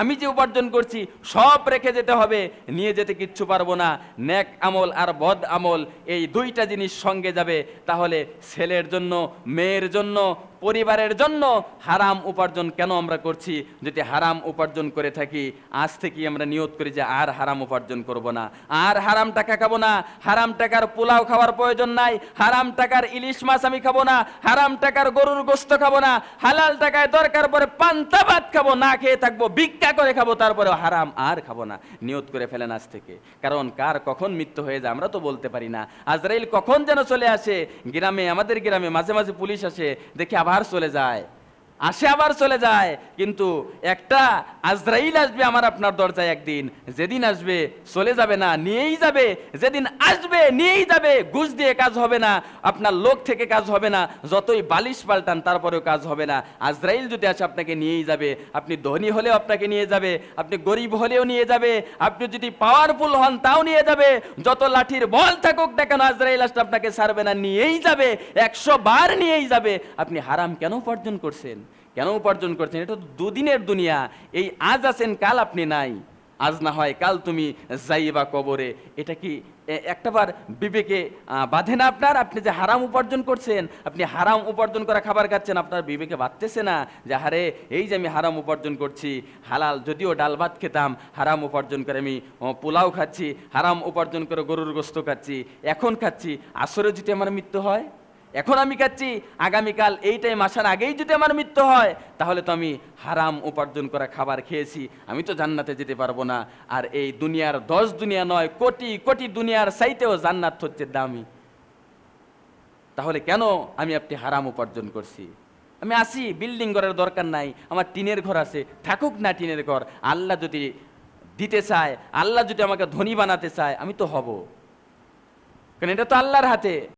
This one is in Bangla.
আমি যে উপার্জন করছি, সব রেখে যেতে হবে, নিয়ে যেতে কিচ্ছু পারব না। নেক আমল আর বদ আমল, এই দুইটা জিনিস সঙ্গে যাবে। তাহলে ছেলের জন্য, মেয়ের জন্য পরিবারের জন্য হারাম উপার্জন কেন আমরা করছি? যদি হারাম উপার্জন করে থাকি, আজ থেকেই আমরা নিয়ত করি যে আর হারাম উপার্জন করব না। আর হারাম টাকা খাব না। হারাম টাকার পোলাও খাওয়ার প্রয়োজন নাই। হারাম টাকার ইলিশ মাছ আমি খাব না। হারাম টাকার গরুর গোস্ত খাব না। হালাল টাকায় দরকার পরে পান্তা ভাত খাব, না খেয়ে থাকব, ভিক্ষা করে খাব তারপরে হারাম আর খাব না। নিয়ত করে ফেলেন আজ থেকে। কারণ কার কখন মৃত্যু হয়ে যায় আমরা তো বলতে পারি না। আজরাইল কখন যেন চলে আসে? গ্রামে, আমাদের গ্রামে মাঝে মাঝে পুলিশ আসে, দেখি আবার চলে যায় আসে আবার চলে যায়। কিন্তু একটা আজরাইল আসবে আমার আপনার দরজায় একদিন। যেদিন আসবে চলে যাবে না, নিয়েই যাবে। যেদিন আসবে নিয়েই যাবে, ঘুষ দিয়ে কাজ হবে না, আপনার লোক থেকে কাজ হবে না, যতই বালিশ পাল্টান তারপরেও কাজ হবে না। আজরাইল যদি আসে, আপনাকে নিয়েই যাবে। আপনি ধনী হলেও আপনাকে নিয়ে যাবে, আপনি গরিব হলেও নিয়ে যাবে, আপনি যদি পাওয়ারফুল হন তাও নিয়ে যাবে। যত লাঠির বল থাকুক না কেন, আজরাইল আসলে আপনাকে ছাড়বে না, নিয়েই যাবে। একশো বার নিয়েই যাবে। আপনি হারাম কেন উপার্জন করছেন? কেন উপার্জন করছেন? এটা তো দুদিনের দুনিয়া। এই আজ আছেন, কাল আপনি নাই। আজ না হয় কাল তুমি যাইবা কবরে। এটা কি একটাবার বিবেকে বাঁধে না আপনার? আপনি যে হারাম উপার্জন করছেন, আপনি হারাম উপার্জন করা খাবার খাচ্ছেন, আপনার বিবেকে বাঁধতেছে না যে হারে এই যে আমি হারাম উপার্জন করছি, হালাল, যদিও ডাল ভাত খেতাম, হারাম উপার্জন করে আমি পোলাও খাচ্ছি, হারাম উপার্জন করে গরুর গোস্ত খাচ্ছি, এখন খাচ্ছি, আসরে যদি আমার মৃত্যু হয়? এখন আমি খাচ্ছি, আগামীকাল এই টাইম আসার আগেই যদি আমার মৃত্যু হয়, তাহলে তো আমি হারাম উপার্জন করা খাবার খেয়েছি, আমি তো জান্নাতে যেতে পারব না। আর এই দুনিয়ার দশ দুনিয়া নয়, কোটি কোটি দুনিয়ার চাইতেও জান্নাত হচ্ছে দামি। তাহলে কেন আমি আপনি হারাম উপার্জন করছি? আমি আসি বিল্ডিং ঘরের দরকার নাই, আমার টিনের ঘর আছে, থাকুক না টিনের ঘর, আল্লাহ যদি দিতে চায়, আল্লাহ যদি আমাকে ধনী বানাতে চায়, আমি তো হব। কারণ এটা তো আল্লাহর হাতে।